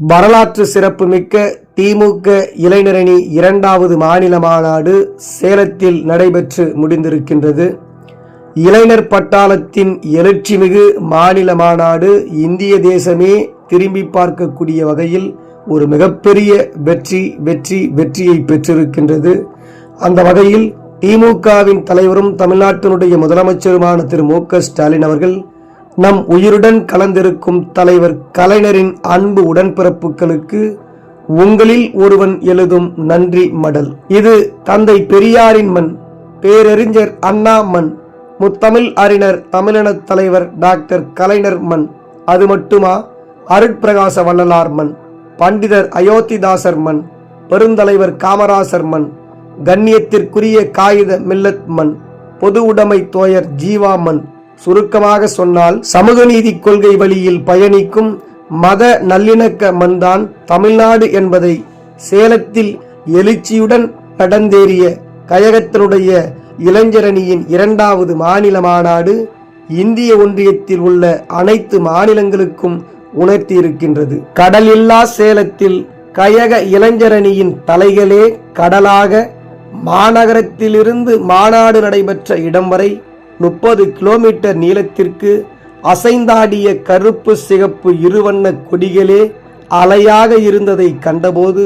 வரலாற்று சிறப்புமிக்க திமுக இளைஞரணி இரண்டாவது மாநில மாநாடு சேலத்தில் நடைபெற்று முடிந்திருக்கின்றது. இளைஞர் பட்டாளத்தின் எழுச்சிமிகு மாநில மாநாடு இந்திய தேசமே திரும்பி பார்க்கக்கூடிய வகையில் ஒரு மிகப்பெரிய வெற்றி வெற்றி வெற்றியை பெற்றிருக்கின்றது. அந்த வகையில் திமுகவின் தலைவரும் தமிழ்நாட்டினுடைய முதலமைச்சருமான திரு மு க ஸ்டாலின் அவர்கள் நம் உயிருடன் கலந்திருக்கும் தலைவர் கலைஞரின் அன்பு உடன்பிறப்புகளுக்கு உங்களில் ஒருவன் எழுதும் நன்றி மடல். இது தந்தை பெரியாரின் மண் பேரறிஞர் அண்ணா மண் முத்தமிழ் அறிஞர் தமிழினத் தலைவர் டாக்டர் கலைஞர் மண். அது மட்டுமா? அருட்பிரகாச வள்ளலார் மண் பண்டிதர் அயோத்திதாசர் மண் பெருந்தலைவர் காமராசர் மண் கண்ணியத்திற்குரிய காகித மில்லத் மண் பொது உடைமை தோயர் ஜீவா மண். சுருக்கமாக சொன்னால் சமூக நீதி கொள்கை வழியில் பயணிக்கும் மத நல்லிணக்க மண்தான் தமிழ்நாடு என்பதை சேலத்தில் எழுச்சியுடன் கடந்தேறிய கழகத்தினுடைய இளைஞரணியின் இரண்டாவது மாநில மாநாடு இந்திய ஒன்றியத்தில் உள்ள அனைத்து மாநிலங்களுக்கும் உணர்த்தியிருக்கின்றது. கடலில்லா சேலத்தில் கயக இளைஞரணியின் தலைகளே கடலாக மாநகரத்திலிருந்து மாநாடு நடைபெற்ற இடம் வரை முப்பது கிலோமீட்டர் நீளத்திற்கு அசைந்தாடிய கருப்பு சிகப்பு இருவண்ண கொடிகளே அலையாக இருந்ததை கண்டபோது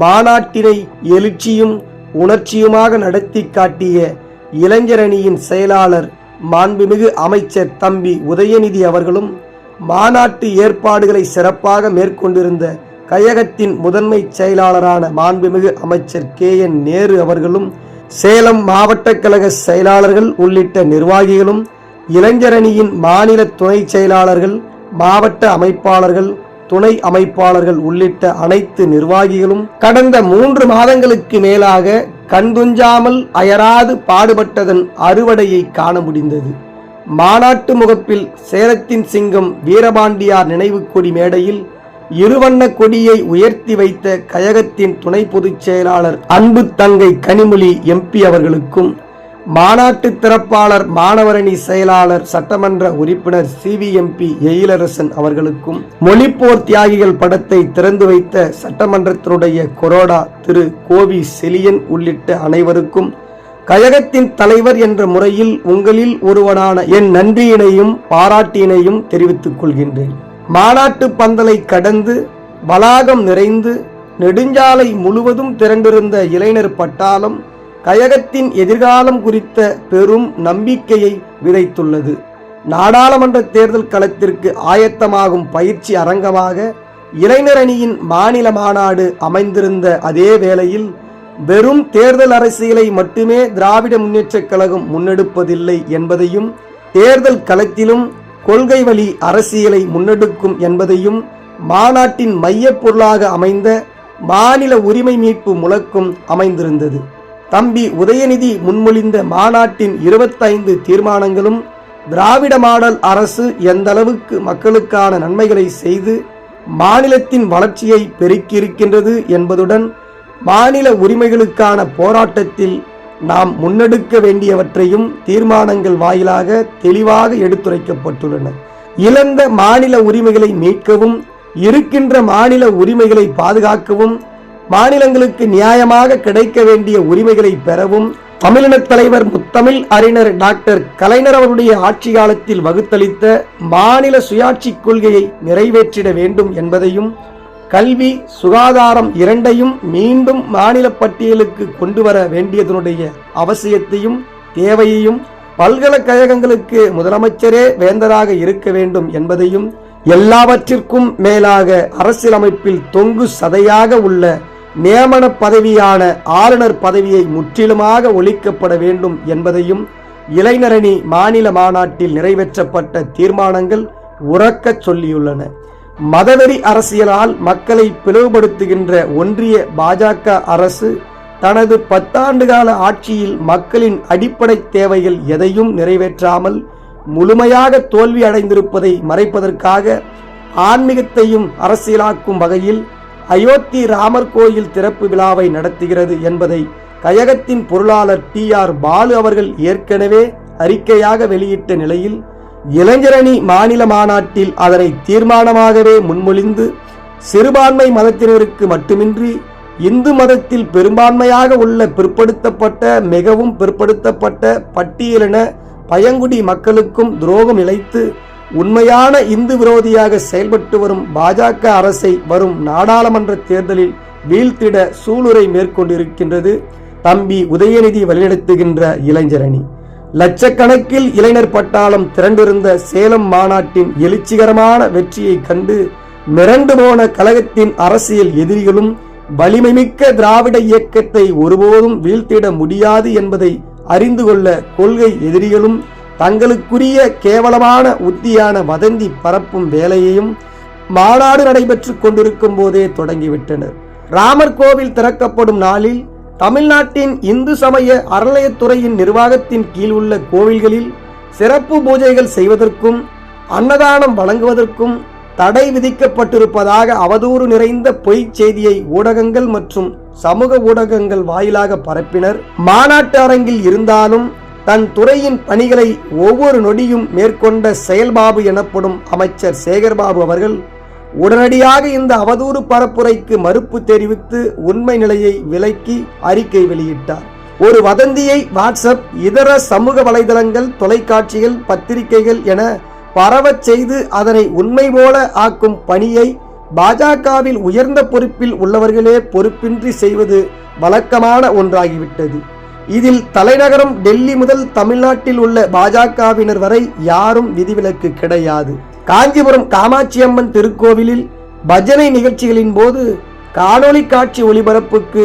மாநாட்டினை எழுச்சியும் உணர்ச்சியுமாக நடத்தி காட்டிய இளைஞரணியின் செயலாளர் மாண்புமிகு அமைச்சர் தம்பி உதயநிதி அவர்களும் மாநாட்டு ஏற்பாடுகளை சிறப்பாக மேற்கொண்டிருந்த கழகத்தின் முதன்மை செயலாளரான மாண்புமிகு அமைச்சர் கே என் நேரு அவர்களும் சேலம் மாவட்ட கழக செயலாளர்கள் உள்ளிட்ட நிர்வாகிகளும் இளைஞரணியின் மாநில துணை செயலாளர்கள் மாவட்ட அமைப்பாளர்கள் துணை அமைப்பாளர்கள் உள்ளிட்ட அனைத்து நிர்வாகிகளும் கடந்த மூன்று மாதங்களுக்கு மேலாக கண்துஞ்சாமல் அயராது பாடுபட்டதன் அறுவடையை காண முடிந்தது. மாநாட்டு முகப்பில் சேலத்தின் சிங்கம் வீரபாண்டியார் நினைவு கொடி மேடையில் இருவண்ண கொடியை உயர்த்தி வைத்த கழகத்தின் துணை பொதுச் செயலாளர் அன்பு தங்கை கனிமொழி எம்பி அவர்களுக்கும் மாநாட்டு திறப்பாளர் மாணவரணி செயலாளர் சட்டமன்ற உறுப்பினர் சிவிஎம்பி எயிலரசன் அவர்களுக்கும் மொழிப்போர் தியாகிகள் படத்தை திறந்து வைத்த சட்டமன்றத்தினுடைய கொரோடா திரு கோவி செலியன் உள்ளிட்ட அனைவருக்கும் கழகத்தின் தலைவர் என்ற முறையில் உங்களில் ஒருவனான என் நன்றியினையும் பாராட்டியினையும் தெரிவித்துக் கொள்கின்றேன். மாநாட்டு பந்தலை கடந்து வளாகம் நிறைந்து நெடுஞ்சாலை முழுவதும் திரண்டிருந்த இளைஞர் பட்டாளம் கழகத்தின் எதிர்காலம் குறித்த பெரும் நம்பிக்கையை விதைத்துள்ளது. நாடாளுமன்ற தேர்தல் களத்திற்கு ஆயத்தமாகும் பயிற்சி அரங்கமாக இளைஞரணியின் மாநில மாநாடு அமைந்திருந்த அதே வேளையில் வெறும் தேர்தல் அரசியலை மட்டுமே திராவிட முன்னேற்றக் கழகம் முன்னெடுப்பதில்லை என்பதையும் தேர்தல் களத்திலும் கொள்கை வழி அரசியலை முன்னெடுக்கும் என்பதையும் மாநாட்டின் மையப் பொருளாக அமைந்த மாநில உரிமை மீட்பு முழக்கம் அமைந்திருந்தது. தம்பி உதயநிதி முன்மொழிந்த மாநாட்டின் இருபத்தைந்து தீர்மானங்களும் திராவிட மாடல் அரசு எந்தளவுக்கு மக்களுக்கான நன்மைகளை செய்து மாநிலத்தின் வளர்ச்சியை பெருக்கியிருக்கின்றது என்பதுடன் மாநில உரிமைகளுக்கான போராட்டத்தில் நாம் முன்னெடுக்க வேண்டியவற்றையும் தீர்மானங்கள் வாயிலாக தெளிவாக எடுத்துரைக்கப்பட்டுள்ளன. இழந்த மாநில உரிமைகளை மீட்கவும் இருக்கின்ற மாநில உரிமைகளை பாதுகாக்கவும் மாநிலங்களுக்கு நியாயமாக கிடைக்க வேண்டிய உரிமைகளை பெறவும் தமிழினத் தலைவர் முத்தமிழ் அறிஞர் டாக்டர் கலைஞர் அவருடைய ஆட்சி காலத்தில் வகுத்தளித்த மாநில சுயாட்சி கொள்கையை நிறைவேற்றிட வேண்டும் என்பதையும் கல்வி சுகாதாரம் இரண்டையும் மீண்டும் மாநில பட்டியலுக்கு கொண்டு வர வேண்டியதனுடைய அவசியத்தையும் தேவையையும் பல்கலைக்கழகங்களுக்கு முதலமைச்சரே வேந்தராக இருக்க வேண்டும் என்பதையும் எல்லாவற்றிற்கும் மேலாக அரசியலமைப்பில் தொங்கு சதையாக உள்ள நியமன பதவியான ஆளுநர் பதவியை முற்றிலுமாக ஒழிக்கப்பட வேண்டும் என்பதையும் இளைஞரணி மாநில மாநாட்டில் நிறைவேற்றப்பட்ட தீர்மானங்கள் உறக்கச் சொல்லியுள்ளன. மதவெறி அரசியலால் மக்களை பிளவுபடுத்துகின்ற ஒன்றிய பாஜக அரசு தனது பத்தாண்டு கால ஆட்சியில் மக்களின் அடிப்படை தேவைகள் எதையும் நிறைவேற்றாமல் முழுமையாக தோல்வி அடைந்திருப்பதை மறைப்பதற்காக ஆன்மீகத்தையும் அரசியலாக்கும் வகையில் அயோத்தி ராமர் கோயில் திறப்பு விழாவை நடத்துகிறது என்பதை கழகத்தின் பொருளாளர் டி ஆர் பாலு அவர்கள் ஏற்கனவே அறிக்கையாக வெளியிட்ட நிலையில் இளைஞரணி மாநில மாநாட்டில் அதனை தீர்மானமாகவே முன்மொழிந்து சிறுபான்மை மதத்தினருக்கு மட்டுமின்றி இந்து மதத்தில் பெரும்பான்மையாக உள்ள பிற்படுத்தப்பட்ட மிகவும் பிற்படுத்தப்பட்ட பட்டியலின பயங்குடி மக்களுக்கும் துரோகம் இழைத்து உண்மையான இந்து விரோதியாக செயல்பட்டு வரும் பாஜக அரசை வரும் நாடாளுமன்ற தேர்தலில் வீழ்த்திட சூளுரை மேற்கொண்டிருக்கின்றது தம்பி உதயநிதி வழிநடத்துகின்ற இளைஞரணி. லட்சக்கணக்கில் இளைஞர் பட்டாளம் திரண்டிருந்த சேலம் மாநாட்டின் எழுச்சிகரமான வெற்றியை கண்டு மிரண்டு போன கழகத்தின் அரசியல் எதிரிகளும் வலிமைமிக்க திராவிட இயக்கத்தை ஒருபோதும் வீழ்த்திட முடியாது என்பதை அறிந்து கொள்ள கொள்கை எதிரிகளும் தங்களுக்குரிய கேவலமான உத்தியான வதந்தி பரப்பும் வேலையையும் மாநாடு நடைபெற்றுக் கொண்டிருக்கும் போதே தொடங்கிவிட்டனர். ராமர் கோவில் திறக்கப்படும் நாளில் தமிழ்நாட்டின் இந்து சமய அறநிலையத்துறையின் நிர்வாகத்தின் கீழ் உள்ள கோவில்களில் சிறப்பு பூஜைகள் செய்வதற்கும் அன்னதானம் வழங்குவதற்கும் தடை விதிக்கப்பட்டிருப்பதாக அவதூறு நிறைந்த பொய்ச் செய்தியை ஊடகங்கள் மற்றும் சமூக ஊடகங்கள் வாயிலாக பரப்பினர். மாநாட்டு அரங்கில் இருந்தாலும் தன் துறையின் பணிகளை ஒவ்வொரு நொடியும் மேற்கொண்ட செயல்பாபு எனப்படும் அமைச்சர் சேகர்பாபு அவர்கள் உடனடியாக இந்த அவதூறு பரப்புரைக்கு மறுப்பு தெரிவித்து உண்மை நிலையை விலக்கி அறிக்கை வெளியிட்டார். ஒரு வதந்தியை வாட்ஸ்அப் இதர சமூக வலைதளங்கள் தொலைக்காட்சிகள் பத்திரிகைகள் என பரவச் செய்து அதனை உண்மை போல ஆக்கும் பணியை பாஜகவில் உயர்ந்த பொறுப்பில் உள்ளவர்களே பொறுப்பின்றி செய்வது வழக்கமான ஒன்றாகிவிட்டது. இதில் தலைநகரம் டெல்லி முதல் தமிழ்நாட்டில் உள்ள பாஜகவினர் வரை யாரும் விதிவிலக்கு கிடையாது. காஞ்சிபுரம் காமாட்சியம்மன் திருக்கோவிலில் பஜனை நிகழ்ச்சிகளின் போது காணொளி காட்சி ஒளிபரப்புக்கு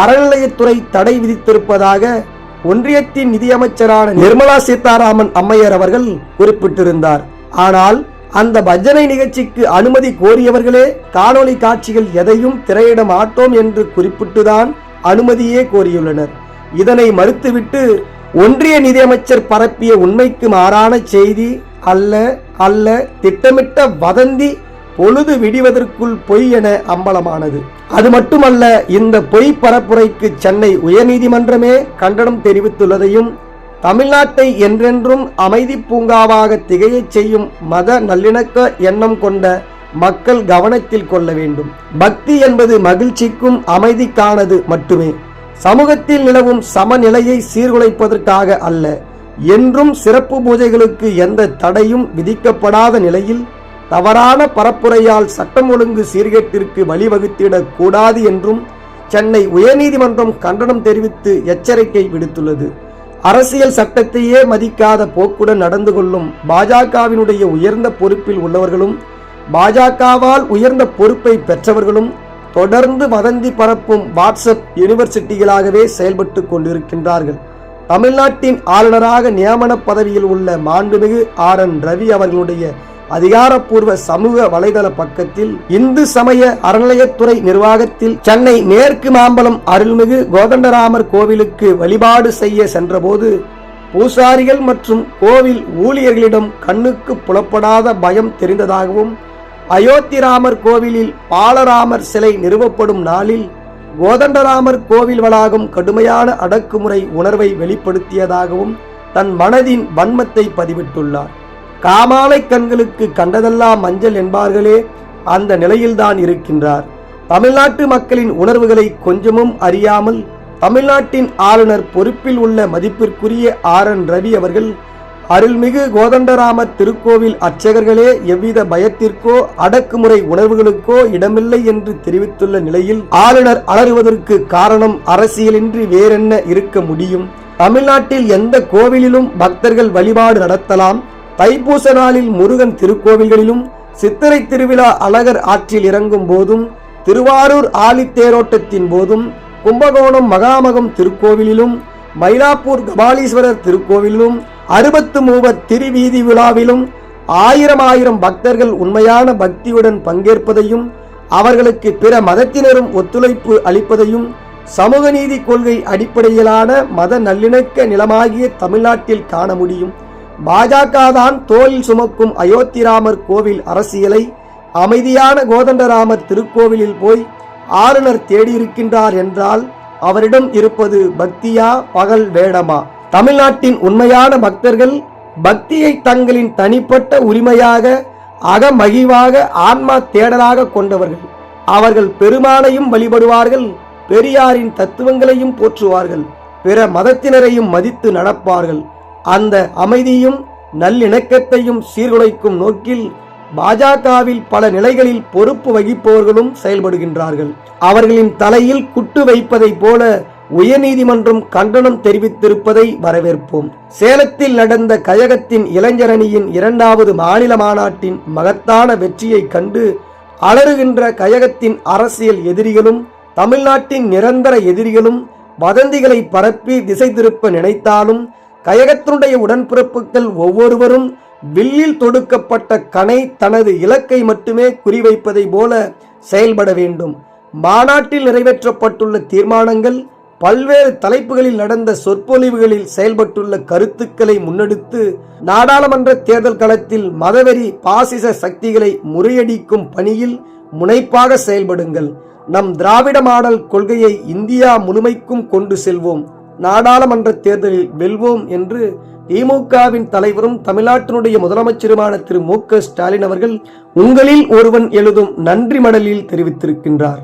அறநிலையத்துறை தடை விதித்திருப்பதாக ஒன்றியத்தின் நிதியமைச்சரான நிர்மலா சீதாராமன் அம்மையர் அவர்கள் குறிப்பிட்டிருந்தார். ஆனால் அந்த பஜனை நிகழ்ச்சிக்கு அனுமதி கோரியவர்களே காணொளி காட்சிகள் எதையும் திரையிட மாட்டோம் என்று குறிப்பிட்டுதான் அனுமதியே கோரியுள்ளனர். இதனை மறுத்துவிட்டு ஒன்றிய நிதியமைச்சர் பரப்பிய உண்மைக்கு மாறான செய்தி அல்ல. அல்ல திட்டமிட்ட வதந்தி பொழுது விடிவதற்குள் பொய் என அம்பலமானது. அது மட்டுமல்ல இந்த பொய் பரப்புரைக்கு சென்னை உயர்நீதிமன்றமே கண்டனம் தெரிவித்துள்ளதையும் தமிழ்நாட்டை என்றென்றும் அமைதி பூங்காவாக திகையச் செய்யும் மத நல்லிணக்க எண்ணம் கொண்ட மக்கள் கவனத்தில் கொள்ள வேண்டும். பக்தி என்பது மகிழ்ச்சிக்கும் அமைதிக்கானது மட்டுமே. சமூகத்தில் நிலவும் சமநிலையை சீர்குலைப்பதற்காக அல்ல என்றும் சிறப்பு பூஜைகளுக்கு எந்த தடையும் விதிக்கப்படாத நிலையில் தவறான பரப்புரையால் சட்டம் ஒழுங்கு சீர்கேட்டிற்கு வழிவகுத்திடக் கூடாது என்றும் சென்னை உயர்நீதிமன்றம் கண்டனம் தெரிவித்து எச்சரிக்கை விடுத்துள்ளது. அரசியல் சட்டத்தையே மதிக்காத போக்குடன் நடந்து கொள்ளும் பாஜகவினுடைய உயர்ந்த பொறுப்பில் உள்ளவர்களும் பாஜகவால் உயர்ந்த பொறுப்பை பெற்றவர்களும் தொடர்ந்து வதந்தி பரப்பும் வாட்ஸ்அப் யூனிவர்சிட்டிகளாகவே செயல்பட்டு கொண்டிருக்கின்றார்கள். தமிழ்நாட்டின் ஆளுநராக நியமன பதவியில் உள்ள மாண்புமிகு ஆர் என் ரவி அவர்களுடைய அதிகாரப்பூர்வ சமூக வலைதள பக்கத்தில் இந்து சமய அறநிலையத்துறை நிர்வாகத்தில் சென்னை மேற்கு மாம்பலம் அருள்மிகு கோதண்டராமர் கோவிலுக்கு வழிபாடு செய்ய சென்றபோது பூசாரிகள் மற்றும் கோவில் ஊழியர்களிடம் கண்ணுக்கு புலப்படாத பயம் தெரிந்ததாகவும் அயோத்திராமர் கோவிலில் பாலராமர் சிலை நிறுவப்படும் நாளில் கோதண்டராமர் கோவில் வளாகம் கடுமையான அடக்குமுறை உணர்வை வெளிப்படுத்தியதாகவும் தன் மனதின் வன்மத்தை பதிவிட்டுள்ளார். காமாலை கண்களுக்கு கண்டதெல்லாம் மஞ்சள் என்பார்களே அந்த நிலையில்தான் இருக்கின்றார். தமிழ்நாட்டு மக்களின் உணர்வுகளை கொஞ்சமும் அறியாமல் தமிழ்நாட்டின் ஆளுநர் பொறுப்பில் உள்ள மதிப்பிற்குரிய ஆர் என் ரவி அவர்கள் அருள்மிகு கோதண்டராம திருக்கோவில் அர்ச்சகர்களே எவ்வித பயத்திற்கோ அடக்குமுறை உணர்வுகளுக்கோ இடமில்லை என்று தெரிவித்துள்ள நிலையில் ஆளுநர் அலறுவதற்கு காரணம் அரசியலின்றி வேறென்ன இருக்க முடியும்? தமிழ்நாட்டில் எந்த கோவிலிலும் பக்தர்கள் வழிபாடு நடத்தலாம்? தைப்பூச நாளில் முருகன் திருக்கோவில்களிலும் சித்திரை திருவிழா அழகர் ஆற்றில் இறங்கும் போதும் திருவாரூர் ஆலித்தேரோட்டத்தின் போதும் கும்பகோணம் மகாமகம் திருக்கோவிலிலும் மயிலாப்பூர் கபாலீஸ்வரர் திருக்கோவிலும் அறுபத்து மூவர் திருவீதி விழாவிலும் ஆயிரம் ஆயிரம் பக்தர்கள் உண்மையான பக்தியுடன் பங்கேற்பதையும் அவர்களுக்கு பிற மதத்தினரும் ஒத்துழைப்பு அளிப்பதையும் சமூக நீதி கொள்கை அடிப்படையிலான மத நல்லிணக்க நிலமாகிய தமிழ்நாட்டில் காண முடியும். பாஜக தான் தோளில் சுமக்கும் அயோத்திராமர் கோவில் அரசியலை அமைதியான கோதண்டராமர் திருக்கோவிலில் போய் ஆளுநர் தேடியிருக்கின்றார் என்றால் அவரிடம் இருப்பது பக்தியா பகல் வேடமா? தமிழ்நாட்டின் உண்மையான பக்தர்கள் பக்தியை தங்களின் தனிப்பட்ட உரிமையாக அகமகிழ்வாக ஆன்மா தேடலாக கொண்டவர்கள். அவர்கள் பெருமானையும் வழிபடுவார்கள் பெரியாரின் தத்துவங்களையும் போற்றுவார்கள் பிற மதத்தினரையும் மதித்து நடப்பார்கள். அந்த அமைதியும் நல்லிணக்கத்தையும் சீர்குலைக்கும் நோக்கில் பாஜகவில் பல நிலைகளில் பொறுப்பு வகிப்பவர்களும் செயல்படுகின்றார்கள். அவர்களின் தலையில் குட்டு வைப்பதைப் போல உயர்நீதிமன்றம் கண்டனம் தெரிவித்திருப்பதை வரவேற்போம். சேலத்தில் நடந்த கழகத்தின் இளைஞரணியின் இரண்டாவது மாநில மாநாட்டின் மகத்தான வெற்றியைக் கண்டு அலறுகின்ற கழகத்தின் அரசியல் எதிரிகளும் தமிழ்நாட்டின் நிரந்தர எதிரிகளும் வதந்திகளை பரப்பி திசை திருப்ப நினைத்தாலும் கயகத்தினுடைய உடன்பிறப்புகள் ஒவ்வொருவரும் வில்லில் தொடுக்கப்பட்ட கணை தனது இலக்கை மட்டுமே குறிவைப்பதை போல செயல்பட வேண்டும். மாநாட்டில் நிறைவேற்றப்பட்டுள்ள தீர்மானங்கள் பல்வேறு தலைப்புகளில் நடந்த சொற்பொழிவுகளில் செயல்பட்டுள்ள கருத்துக்களை முன்னெடுத்து நாடாளுமன்ற தேர்தல் களத்தில் மதவெறி பாசிச சக்திகளை முறியடிக்கும் பணியில் முனைப்பாக செயல்படுங்கள். நம் திராவிட மாடல் கொள்கையை இந்தியா முழுமைக்கும் கொண்டு செல்வோம். நாடாளுமன்ற தேர்தலில் வெல்வோம் என்று திமுகவின் தலைவரும் தமிழ்நாட்டினுடைய முதலமைச்சருமான திரு மு க ஸ்டாலின் அவர்கள் உங்களில் ஒருவன் எழுதும் நன்றி மடலில் தெரிவித்திருக்கின்றார்.